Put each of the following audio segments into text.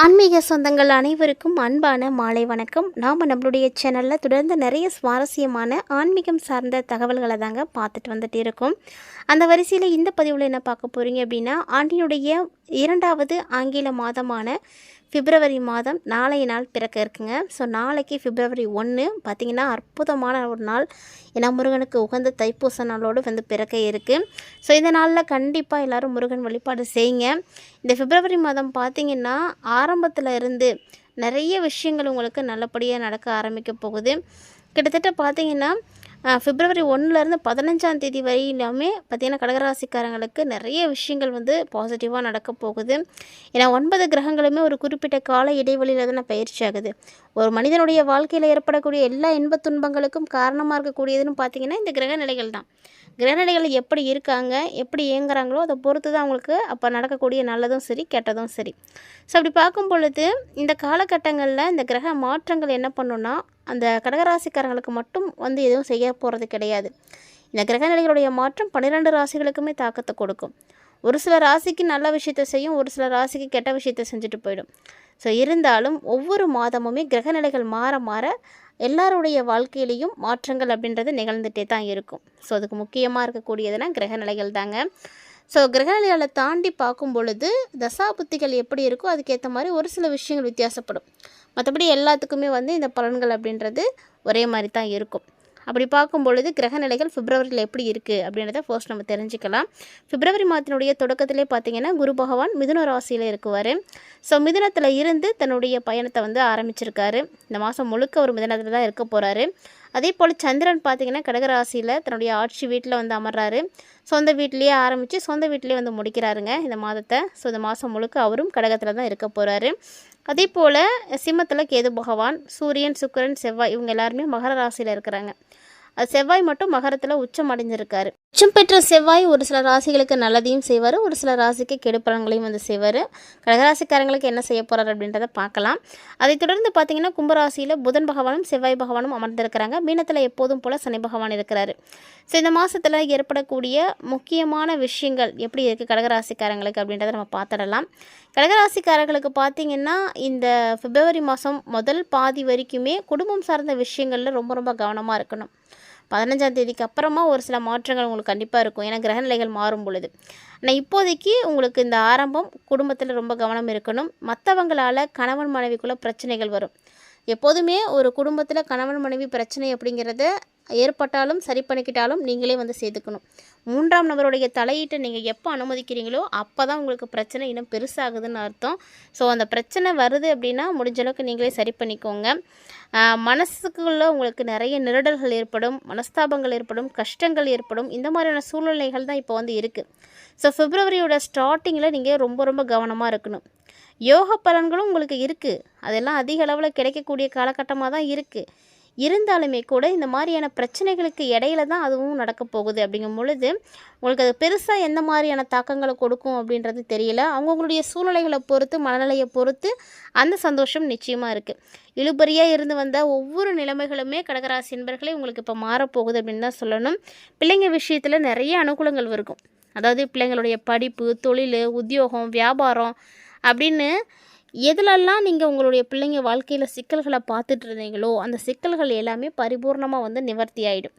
ஆன்மீக சொந்தங்கள் அனைவருக்கும் அன்பான மாலை வணக்கம். நாம் நம்மளுடைய சேனலில் தொடர்ந்து நிறைய சுவாரஸ்யமான ஆன்மீகம் சார்ந்த தகவல்களை தாங்க பார்த்துட்டு வந்துட்டு இருக்கோம். அந்த வரிசையில் இந்த பதிவில் என்ன பார்க்க போகிறீங்க அப்படின்னா ஆண்டினுடைய இரண்டாவது ஆங்கில மாதமான பிப்ரவரி மாதம் நாளைய நாள் பிறக்க இருக்குங்க. ஸோ நாளைக்கு பிப்ரவரி ஒன்று பார்த்திங்கன்னா அற்புதமான ஒரு நாள். ஏன்னா முருகனுக்கு உகந்த தைப்பூச நாளோடு வந்து பிறக்க இருக்குது ஸோ இந்த நாளில் கண்டிப்பாக எல்லோரும் முருகன் வழிபாடு செய்யுங்க. இந்த பிப்ரவரி மாதம் பார்த்திங்கன்னா ஆரம்பத்தில் இருந்து நிறைய விஷயங்கள் உங்களுக்கு நல்லபடியாக நடக்க ஆரம்பிக்க போகுது. கிட்டத்தட்ட பார்த்திங்கன்னா பிப்ரவரி ஒன்றுலேருந்து பதினஞ்சாம் தேதி வரையிலுமே பார்த்திங்கன்னா கடகராசிக்காரங்களுக்கு நிறைய விஷயங்கள் வந்து பாசிட்டிவாக நடக்க போகுது. ஏன்னா ஒன்பது கிரகங்களுமே ஒரு குறிப்பிட்ட கால இடைவெளியில் தான் பயிற்சி ஆகுது. ஒரு மனிதனுடைய வாழ்க்கையில் ஏற்படக்கூடிய எல்லா இன்பத் துன்பங்களுக்கும் காரணமாக இருக்கக்கூடியதுன்னு பார்த்திங்கன்னா இந்த கிரக நிலைகள் தான். கிரகநிலைகள் எப்படி இருக்காங்க எப்படி இயங்குறாங்களோ அதை பொறுத்து தான் அவங்களுக்கு அப்போ நடக்கக்கூடிய நல்லதும் சரி கெட்டதும் சரி. ஸோ அப்படி பார்க்கும் பொழுது இந்த காலகட்டங்களில் இந்த கிரக மாற்றங்கள் என்ன பண்ணுன்னா அந்த கடகராசிக்காரங்களுக்கு மட்டும் வந்து எதுவும் செய்ய போகிறது கிடையாது. இந்த கிரகநிலைகளுடைய மாற்றம் பன்னிரெண்டு ராசிகளுக்குமே தாக்கத்தை கொடுக்கும். ஒரு சில ராசிக்கு நல்ல விஷயத்தை செய்யும் ஒரு சில ராசிக்கு கெட்ட விஷயத்தை செஞ்சுட்டு போயிடும். ஸோ இருந்தாலும் ஒவ்வொரு மாதமுமே கிரகநிலைகள் மாற மாற எல்லாருடைய வாழ்க்கையிலையும் மாற்றங்கள் அப்படின்றது நிகழ்ந்துகிட்டே தான் இருக்கும். ஸோ அதுக்கு முக்கியமாக இருக்கக்கூடியதுனா கிரகநிலைகள் தாங்க. ஸோ கிரகநிலைகளை தாண்டி பார்க்கும் பொழுது தசாபுத்திகள் எப்படி இருக்கோ அதுக்கேற்ற மாதிரி ஒரு சில விஷயங்கள் வித்தியாசப்படும். மற்றபடி எல்லாத்துக்குமே வந்து இந்த பலன்கள் அப்படின்றது ஒரே மாதிரி தான் இருக்கும். அப்படி பார்க்கும் பொழுது கிரகநிலைகள் பிப்ரவரியில் எப்படி இருக்குது அப்படின்றத ஃபர்ஸ்ட் நம்ம தெரிஞ்சுக்கலாம். பிப்ரவரி மாதத்தினுடைய தொடக்கத்திலே பார்த்தீங்கன்னா குரு பகவான் மிதுன ராசியில் இருக்குவார். ஸோ மிதுனத்தில் இருந்து தன்னுடைய பயணத்தை வந்து ஆரம்பிச்சிருக்காரு. இந்த மாதம் முழுக்க ஒரு மிதுனத்தில் தான் இருக்க போகிறாரு அதே போல் சந்திரன் பார்த்திங்கன்னா கடகராசியில் தன்னுடைய ஆட்சி வீட்டில் வந்து அமர்றாரு. சொந்த வீட்டிலேயே ஆரம்பித்து சொந்த வீட்டிலேயே வந்து முடிக்கிறாருங்க இந்த மாதத்தை. ஸோ இந்த மாதம் முழுக்க அவரும் கடகத்தில் தான் இருக்க போகிறாரு அதே போல் சிம்மத்தில் கேது பகவான் சூரியன் சுக்கரன் செவ்வாய் இவங்க எல்லாருமே மகர ராசியில் இருக்கிறாங்க. செவ்வாய் மட்டும் மகரத்தில் உச்சம் அடைஞ்சிருக்காரு. உச்சம் பெற்ற செவ்வாய் ஒரு சில ராசிகளுக்கு நல்லதையும் செய்வார் ஒரு சில ராசிக்கு கெடுப்பலன்களையும் வந்து செய்வார். கடகராசிக்காரங்களுக்கு என்ன செய்ய போகிறார் அப்படின்றத பார்க்கலாம். அதைத் தொடர்ந்து பார்த்தீங்கன்னா கும்பராசியில் புதன் பகவானும் செவ்வாய் பகவானும் அமர்ந்திருக்கிறாங்க. மீனத்தில் எப்போதும் போல் சனி பகவான் இருக்கிறாரு. ஸோ இந்த மாதத்தில் ஏற்படக்கூடிய முக்கியமான விஷயங்கள் எப்படி இருக்குது கடகராசிக்காரங்களுக்கு அப்படின்றத நம்ம பார்த்துடலாம். கடகராசிக்காரர்களுக்கு பார்த்தீங்கன்னா இந்த பிப்ரவரி மாதம் முதல் பாதி வரைக்குமே குடும்பம் சார்ந்த விஷயங்களில் ரொம்ப ரொம்ப கவனமாக இருக்கணும். பதினஞ்சாம் தேதிக்கு அப்புறமா ஒரு சில மாற்றங்கள் உங்களுக்கு கண்டிப்பாக இருக்கும். ஏன்னா கிரகநிலைகள் மாறும் பொழுது. ஆனால் இப்போதைக்கு உங்களுக்கு இந்த ஆரம்பம் குடும்பத்தில் ரொம்ப கவனம் இருக்கணும். மற்றவங்களால் கணவன் மனைவிக்குள்ளே பிரச்சனைகள் வரும். எப்போதுமே ஒரு குடும்பத்தில் கணவன் மனைவி பிரச்சனை அப்படிங்கிறத ஏற்பட்டாலும் சரி பண்ணிக்கிட்டாலும் நீங்களே வந்து சேர்த்துக்கணும். மூன்றாம் நபருடைய தலையீட்டை நீங்கள் எப்போ அனுமதிக்கிறீங்களோ அப்போ தான் உங்களுக்கு பிரச்சனை இன்னும் பெருசாகுதுன்னு அர்த்தம். ஸோ அந்த பிரச்சனை வருது அப்படின்னா முடிஞ்ச அளவுக்கு நீங்களே சரி பண்ணிக்கோங்க. மனசுக்குள்ளே உங்களுக்கு நிறைய நிரடல்கள் ஏற்படும் மனஸ்தாபங்கள் ஏற்படும் கஷ்டங்கள் ஏற்படும். இந்த மாதிரியான சூழ்நிலைகள் தான் இப்போ வந்து இருக்குது ஸோ பிப்ரவரியோட ஸ்டார்டிங்கில் நீங்கள் ரொம்ப ரொம்ப கவனமாக இருக்கணும். யோக பலன்களும் உங்களுக்கு இருக்குது அதெல்லாம் அதிக அளவில் கிடைக்கக்கூடிய காலகட்டமாக தான் இருக்குது இருந்தாலுமே கூட இந்த மாதிரியான பிரச்சனைகளுக்கு இடையில தான் அதுவும் நடக்க போகுது. அப்படிங்கும் பொழுது உங்களுக்கு அது பெருசாக எந்த மாதிரியான தாக்கங்களை கொடுக்கும் அப்படின்றது தெரியல. அவங்கவுங்களுடைய சூழ்நிலைகளை பொறுத்து மனநிலையை பொறுத்து அந்த சந்தோஷம் நிச்சயமாக இருக்குது இழுபறியாக இருந்து வந்த ஒவ்வொரு நிலைமைகளுமே கடகராசி என்பர்களே உங்களுக்கு இப்போ மாறப்போகுது அப்படின்னு தான் சொல்லணும். பிள்ளைங்க விஷயத்தில் நிறைய அனுகூலங்கள் இருக்கும். அதாவது பிள்ளைங்களுடைய படிப்பு தொழில் உத்தியோகம் வியாபாரம் அப்படின்னு எதுலெல்லாம் நீங்கள் உங்களுடைய பிள்ளைங்க வாழ்க்கையில் சிக்கல்களை பார்த்துட்டு இருந்தீங்களோ அந்த சிக்கல்கள் எல்லாமே பரிபூர்ணமாக வந்து நிவர்த்தி ஆகிடும்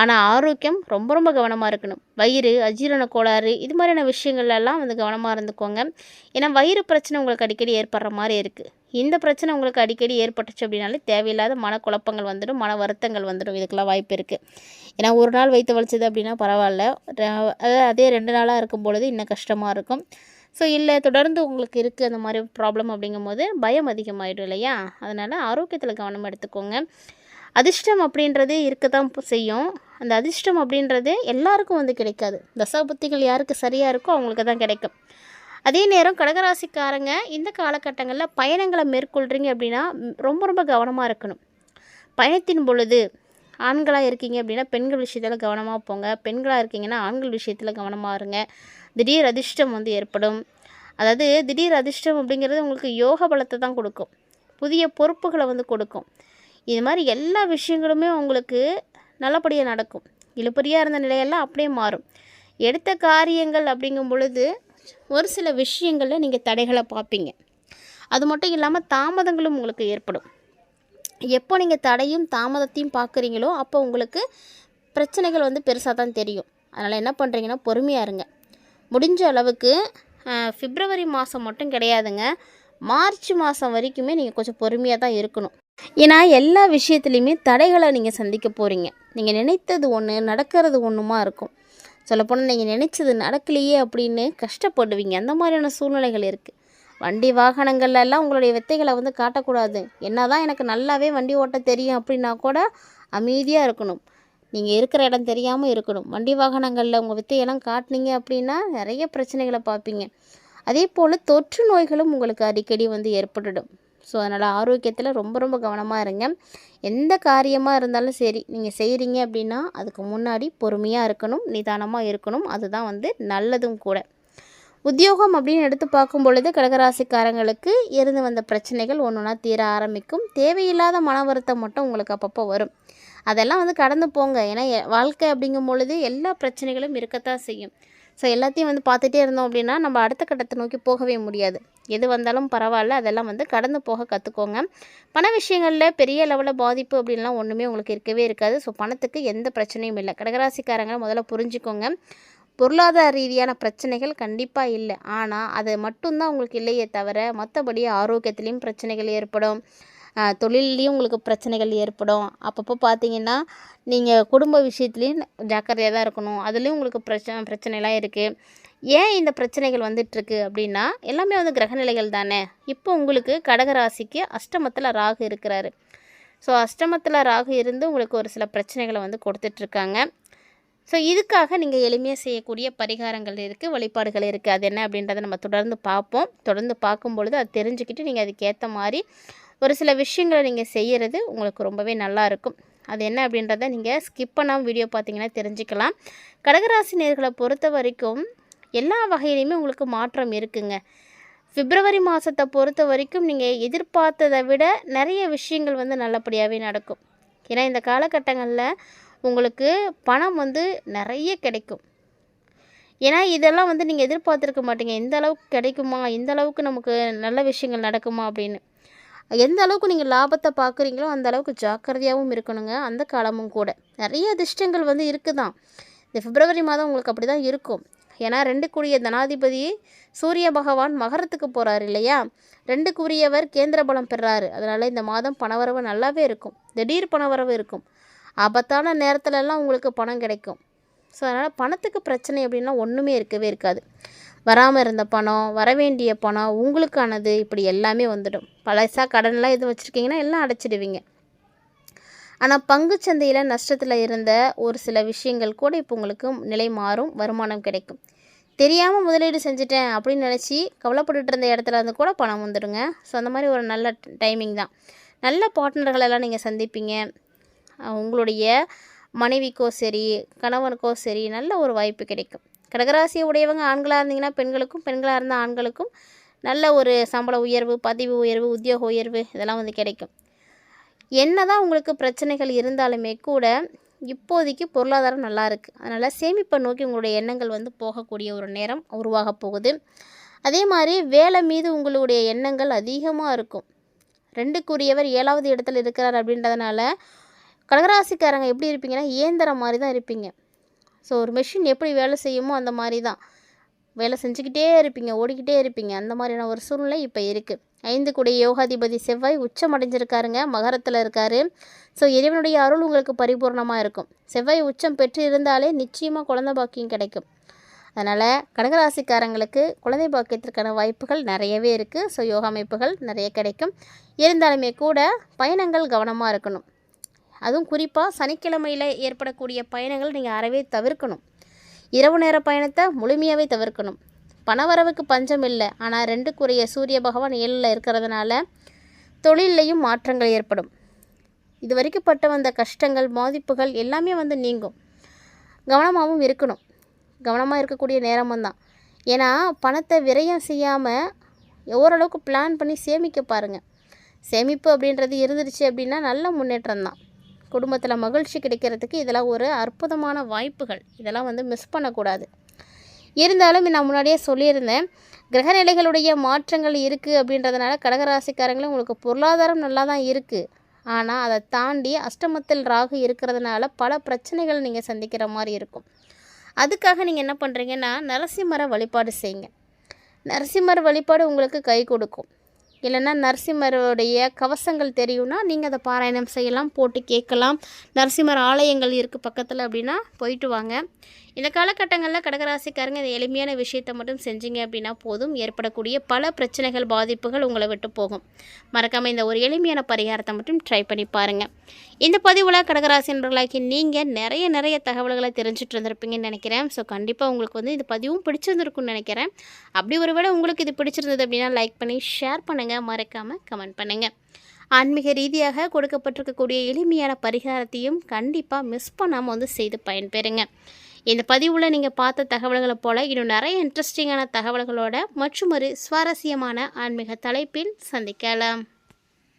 ஆனால் ஆரோக்கியம் ரொம்ப ரொம்ப கவனமாக இருக்கணும். வயிறு அஜீரண கோளாறு இது மாதிரியான விஷயங்கள்லாம் வந்து கவனமாக இருந்துக்கோங்க. ஏன்னா வயிறு பிரச்சனை உங்களுக்கு அடிக்கடி ஏற்படுற மாதிரி இருக்குது இந்த பிரச்சனை உங்களுக்கு அடிக்கடி ஏற்பட்டுச்சு அப்படின்னாலே தேவையில்லாத மனக்குழப்பங்கள் வந்துடும் மன வருத்தங்கள் வந்துடும். இதுக்கெல்லாம் வாய்ப்பு இருக்குது ஏன்னா ஒரு நாள் வயிற்று வலிச்சது அப்படின்னா பரவாயில்ல. அதாவது அதே ரெண்டு நாளாக இருக்கும் பொழுது இன்னும் கஷ்டமாக இருக்கும். ஸோ இல்லை தொடர்ந்து உங்களுக்கு இருக்குது அந்த மாதிரி ப்ராப்ளம் அப்படிங்கும்போது பயம் அதிகமாகிடும் இல்லையா? அதனால் ஆரோக்கியத்தில் கவனம் எடுத்துக்கோங்க. அதிர்ஷ்டம் அப்படின்றது இருக்க தான் செய்யும். அந்த அதிர்ஷ்டம் அப்படின்றது எல்லாருக்கும் வந்து கிடைக்காது. தசாபுத்திகள் யாருக்கு சரியாக இருக்கோ அவங்களுக்கு தான் கிடைக்கும். அதே நேரம் கடகராசிக்காரங்க இந்த காலகட்டங்களில் பயணங்களை மேற்கொள்கிறீங்க அப்படின்னா ரொம்ப ரொம்ப கவனமாக இருக்கணும். பயணத்தின் பொழுது ஆண்களாக இருக்கீங்க அப்படின்னா பெண்கள் விஷயத்தில் கவனமாக போங்க. பெண்களாக இருக்கீங்கன்னா ஆண்கள் விஷயத்தில் கவனமாக இருங்க. திடீர் அதிர்ஷ்டம் வந்து ஏற்படும். அதாவது திடீர் அதிர்ஷ்டம் அப்படிங்கிறது உங்களுக்கு யோக பலத்தை தான் கொடுக்கும். புதிய பொறுப்புகளை வந்து கொடுக்கும். இது மாதிரி எல்லா விஷயங்களுமே உங்களுக்கு நல்லபடியாக நடக்கும். இழுப்பறியாக இருந்த நிலையெல்லாம் அப்படியே மாறும். எடுத்த காரியங்கள் அப்படிங்கும் பொழுது ஒரு சில விஷயங்களில் நீங்கள் தடைகளை பார்ப்பீங்க. அது மட்டும் இல்லாமல் தாமதங்களும் உங்களுக்கு ஏற்படும். எப்போ நீங்கள் தடையும் தாமதத்தையும் பார்க்குறீங்களோ அப்போ உங்களுக்கு பிரச்சனைகள் வந்து பெருசாக தான் தெரியும். அதனால் என்ன பண்ணுறீங்கன்னா பொறுமையாக இருங்க. முடிஞ்ச அளவுக்கு பிப்ரவரி மாதம் மட்டும் கிடையாதுங்க. மார்ச் மாதம் வரைக்குமே நீங்கள் கொஞ்சம் பொறுமையாக தான் இருக்கணும். ஏன்னா எல்லா விஷயத்துலையுமே தடைகளை நீங்கள் சந்திக்க போகிறீங்க நீங்கள் நினைத்தது ஒன்று நடக்கிறது ஒன்றுமா இருக்கும். சொல்லப்போனால் நீங்கள் நினச்சது நடக்கலையே அப்படின்னு கஷ்டப்படுவீங்க. அந்த மாதிரியான சூழ்நிலைகள் இருக்குது வண்டி வாகனங்கள்லாம் உங்களுடைய வித்தைகளை வந்து காட்டக்கூடாது. என்ன தான் எனக்கு நல்லாவே வண்டி ஓட்ட தெரியும் அப்படின்னா கூட அமைதியாக இருக்கணும். நீங்கள் இருக்கிற இடம் தெரியாமல் இருக்கணும். வண்டி வாகனங்களில் உங்கள் வித்தையெல்லாம் காட்டினீங்க அப்படின்னா நிறைய பிரச்சனைகளை பார்ப்பீங்க. அதே போல் தொற்று நோய்களும் உங்களுக்கு அடிக்கடி வந்து ஏற்பட்டுடும். ஸோ அதனால் ஆரோக்கியத்தில் ரொம்ப ரொம்ப கவனமாக இருங்க. எந்த காரியமாக இருந்தாலும் சரி நீங்கள் செய்கிறீங்க அப்படின்னா அதுக்கு முன்னாடி பொறுமையாக இருக்கணும் நிதானமாக இருக்கணும். அதுதான் வந்து நல்லதும் கூட. உத்தியோகம் அப்படின்னு எடுத்து பார்க்கும் பொழுது கடகராசிக்காரங்களுக்கு இருந்து வந்த பிரச்சனைகள் ஒன்று ஒன்றா தீர ஆரம்பிக்கும். தேவையில்லாத மன வருத்தம் மட்டும் உங்களுக்கு அப்பப்போ வரும். அதெல்லாம் வந்து கடந்து போங்க. ஏன்னா வாழ்க்கை அப்படிங்கும் பொழுது எல்லா பிரச்சனைகளும் இருக்கத்தான் செய்யும். ஸோ எல்லாத்தையும் வந்து பார்த்துட்டே இருந்தோம் அப்படின்னா நம்ம அடுத்த கட்டத்தை நோக்கி போகவே முடியாது. எது வந்தாலும் பரவாயில்ல அதெல்லாம் வந்து கடந்து போக கற்றுக்கோங்க பண விஷயங்களில் பெரிய லெவலில் பாதிப்பு அப்படின்லாம் ஒன்றுமே உங்களுக்கு இருக்கவே இருக்காது. ஸோ பணத்துக்கு எந்த பிரச்சனையும் இல்லை. கடகராசிக்காரங்க முதல்ல புரிஞ்சுக்கோங்க. பொருளாதார ரீதியான பிரச்சனைகள் கண்டிப்பாக இல்லை. ஆனால் அது மட்டும்தான் உங்களுக்கு இல்லையே தவிர மற்றபடி ஆரோக்கியத்துலேயும் பிரச்சனைகள் ஏற்படும். தொழில்லையும் உங்களுக்கு பிரச்சனைகள் ஏற்படும். அப்பப்போ பார்த்தீங்கன்னா நீங்கள் குடும்ப விஷயத்துலேயும் ஜாக்கிரதையாக தான் இருக்கணும். அதுலேயும் உங்களுக்கு பிரச்சனை பிரச்சனைலாம் இருக்குது ஏன் இந்த பிரச்சனைகள் வந்துட்டுருக்கு அப்படின்னா எல்லாமே வந்து கிரகநிலைகள் தானே. இப்போ உங்களுக்கு கடகராசிக்கு அஷ்டமத்தில் ராகு இருக்கிறாரு. ஸோ அஷ்டமத்தில் ராகு இருந்து உங்களுக்கு ஒரு சில பிரச்சனைகளை வந்து கொடுத்துட்ருக்காங்க. ஸோ இதுக்காக நீங்கள் எளிமையாக செய்யக்கூடிய பரிகாரங்கள் இருக்குது வழிபாடுகள் இருக்குது அது என்ன அப்படின்றத நம்ம தொடர்ந்து பார்ப்போம் தொடர்ந்து பார்க்கும் பொழுது அது தெரிஞ்சுக்கிட்டு நீங்கள் அதுக்கேற்ற மாதிரி ஒரு சில விஷயங்களை நீங்கள் செய்கிறது உங்களுக்கு ரொம்பவே நல்லா இருக்கும். அது என்ன அப்படின்றத நீங்கள் ஸ்கிப் பண்ணாமல் வீடியோ பார்த்தீங்கன்னா தெரிஞ்சுக்கலாம். கடகராசி நேர்களை பொறுத்த வரைக்கும் எல்லா வகையிலையுமே உங்களுக்கு மாற்றம் இருக்குங்க. பிப்ரவரி மாதத்தை பொறுத்த வரைக்கும் நீங்கள் எதிர்பார்த்ததை விட நிறைய விஷயங்கள் வந்து நல்லபடியாகவே நடக்கும். ஏன்னா இந்த காலகட்டங்களில் உங்களுக்கு பணம் வந்து நிறைய கிடைக்கும். ஏன்னா இதெல்லாம் வந்து நீங்கள் எதிர்பார்த்துருக்க மாட்டீங்க. எந்த அளவுக்கு கிடைக்குமா? இந்த அளவுக்கு நமக்கு நல்ல விஷயங்கள் நடக்குமா அப்படின்னு. எந்த அளவுக்கு நீங்கள் லாபத்தை பார்க்குறீங்களோ அந்த அளவுக்கு ஜாக்கிரதையாகவும் இருக்கணுங்க. அந்த காலமும் கூட. நிறைய அதிர்ஷ்டங்கள் வந்து இருக்குதான். இந்த பிப்ரவரி மாதம் உங்களுக்கு அப்படி தான் இருக்கும். ஏன்னா ரெண்டுக்குரிய தனாதிபதி சூரிய பகவான் மகரத்துக்கு போகிறாரு இல்லையா? ரெண்டுக்குரியவர் கேந்திர பலம் பெறாரு. அதனால் இந்த மாதம் பணவரவு நல்லாவே இருக்கும். திடீர் பணவரவு இருக்கும். ஆபத்தான நேரத்துலலாம் உங்களுக்கு பணம் கிடைக்கும். ஸோ அதனால் பணத்துக்கு பிரச்சனை அப்படின்னா ஒன்றுமே இருக்கவே இருக்காது. வராமல் இருந்த பணம் வரவேண்டிய பணம் உங்களுக்கானது இப்படி எல்லாமே வந்துடும். பழசா கடன்லாம் எதுவும் வச்சுருக்கீங்கன்னா எல்லாம் அடைச்சிடுவீங்க. ஆனால் பங்குச்சந்தையில் நஷ்டத்தில் இருந்த ஒரு சில விஷயங்கள் கூட இப்போ உங்களுக்கு நிலை மாறும் வருமானம் கிடைக்கும். தெரியாமல் முதலீடு செஞ்சுட்டேன் அப்படின்னு நினச்சி கவலைப்பட்டுட்டு இருந்த இடத்துல இருந்து கூட பணம் வந்துடுங்க. ஸோ அந்த மாதிரி ஒரு நல்ல டைமிங் தான். நல்ல பார்ட்னர்களெல்லாம் நீங்கள் சந்திப்பீங்க. உங்களுடைய மனைவிக்கோ சரி கணவனுக்கோ சரி நல்ல ஒரு வாய்ப்பு கிடைக்கும். கடகராசியை உடையவங்க ஆண்களாக இருந்தீங்கன்னா பெண்களுக்கும் பெண்களாக இருந்த ஆண்களுக்கும் நல்ல ஒரு சம்பள உயர்வு பதிவு உயர்வு உத்தியோக உயர்வு இதெல்லாம் வந்து கிடைக்கும். என்னதான் உங்களுக்கு பிரச்சனைகள் இருந்தாலுமே கூட இப்போதைக்கு பொருளாதாரம் நல்லா இருக்குது அதனால் சேமிப்பை நோக்கி உங்களுடைய எண்ணங்கள் வந்து போகக்கூடிய ஒரு நேரம் உருவாக போகுது. அதே மாதிரி வேலை மீது உங்களுடைய எண்ணங்கள் அதிகமாக இருக்கும். ரெண்டுக்குரியவர் ஏழாவது இடத்துல இருக்கிறார் அப்படின்றதுனால கடகராசிக்காரங்க எப்படி இருப்பீங்கன்னா இயந்திரம் மாதிரி தான் இருப்பீங்க. ஸோ ஒரு மெஷின் எப்படி வேலை செய்யுமோ அந்த மாதிரி தான் வேலை செஞ்சுக்கிட்டே இருப்பீங்க ஓடிக்கிட்டே இருப்பீங்க. அந்த மாதிரியான ஒரு சூழ்நிலை இப்போ இருக்குது ஐந்து கூடிய யோகாதிபதி செவ்வாய் உச்சம் அடைஞ்சிருக்காருங்க மகரத்தில் இருக்காரு. ஸோ இறைவனுடைய அருள் உங்களுக்கு பரிபூர்ணமாக இருக்கும். செவ்வாய் உச்சம் பெற்று இருந்தாலே நிச்சயமாக குழந்தை பாக்கியம் கிடைக்கும். அதனால் கடகராசிக்காரங்களுக்கு குழந்தை பாக்கியத்திற்கான வாய்ப்புகள் நிறையவே இருக்குது ஸோ யோகா அமைப்புகள் நிறைய கிடைக்கும். இருந்தாலுமே கூட பயணங்கள் கவனமாக இருக்கணும். அதுவும் குறிப்பாக சனிக்கிழமையில் ஏற்படக்கூடிய பயணங்கள் நீங்கள் அறவே தவிர்க்கணும். இரவு நேர பயணத்தை முழுமையாகவே தவிர்க்கணும். பணவரவுக்கு பஞ்சம் இல்லை. ஆனால் ரெண்டுக்குரிய சூரிய பகவான் ஏழில் இருக்கிறதுனால தொழிலையும் மாற்றங்கள் ஏற்படும். இது வரைக்கும் பட்ட வந்த கஷ்டங்கள் பாதிப்புகள் எல்லாமே வந்து நீங்கும். கவனமாகவும் இருக்கணும். கவனமாக இருக்கக்கூடிய நேரமும் தான் ஏன்னா பணத்தை விரயம் செய்யாமல் ஓரளவுக்கு பிளான் பண்ணி சேமிக்க பாருங்கள் சேமிப்பு அப்படின்றது இருந்துருச்சு அப்படின்னா நல்ல முன்னேற்றம் தான் குடும்பத்தில் மகிழ்ச்சி கிடைக்கிறதுக்கு இதெல்லாம் ஒரு அற்புதமான வாய்ப்புகள். இதெல்லாம் வந்து மிஸ் பண்ணக்கூடாது. இருந்தாலும் நான் முன்னாடியே சொல்லியிருந்தேன் கிரகநிலைகளுடைய மாற்றங்கள் இருக்குது அப்படின்றதுனால கடகராசிக்காரங்களும் உங்களுக்கு பொருளாதாரம் நல்லா தான் இருக்குது ஆனால் அதை தாண்டி அஷ்டமத்தில் ராகு இருக்கிறதுனால பல பிரச்சனைகள் நீங்கள் சந்திக்கிற மாதிரி இருக்கும். அதுக்காக நீங்கள் என்ன பண்ணுறீங்கன்னா நரசிம்மர வழிபாடு செய்யுங்க. நரசிம்மர் வழிபாடு உங்களுக்கு கை கொடுக்கும். இல்லைன்னா நரசிம்மருடைய கவசங்கள் தெரியும்னா நீங்கள் அதை பாராயணம் செய்யலாம் போட்டு கேட்கலாம். நரசிம்மர் ஆலயங்கள் இருக்குது பக்கத்தில் அப்படின்னா போயிட்டு வாங்க. இந்த காலகட்டங்களில் கடகராசிக்காரங்க இந்த எளிமையான விஷயத்தை மட்டும் செஞ்சீங்க அப்படின்னா போதும். ஏற்படக்கூடிய பல பிரச்சனைகள் பாதிப்புகள் உங்களை விட்டு போகும். மறக்காமல் இந்த ஒரு எளிமையான பரிகாரத்தை மட்டும் ட்ரை பண்ணி பாருங்கள் இந்த பதிவில் கடகராசி நண்பர்களாக்கி நீங்கள் நிறைய நிறைய தகவல்களை தெரிஞ்சுட்டு இருந்திருப்பீங்கன்னு நினைக்கிறேன். ஸோ கண்டிப்பாக உங்களுக்கு வந்து இந்த பதிவும் பிடிச்சிருந்துருக்குன்னு நினைக்கிறேன். அப்படி ஒருவேளை உங்களுக்கு இது பிடிச்சிருந்தது அப்படின்னா லைக் பண்ணி ஷேர் பண்ணுங்கள் மறக்காமல் கமெண்ட் பண்ணுங்கள் ஆன்மீக ரீதியாக கொடுக்கப்பட்டிருக்கக்கூடிய எளிமையான பரிகாரத்தையும் கண்டிப்பாக மிஸ் பண்ணாமல் வந்து செய்து பயன்பெறுங்க. இந்த பதிவில் நீங்கள் பார்த்த தகவல்களை போல் இன்னும் நிறைய இன்ட்ரெஸ்டிங்கான தகவல்களோட மற்றும் ஒரு சுவாரஸ்யமான ஆன்மீக தலைப்பில் சந்திக்கலாம்.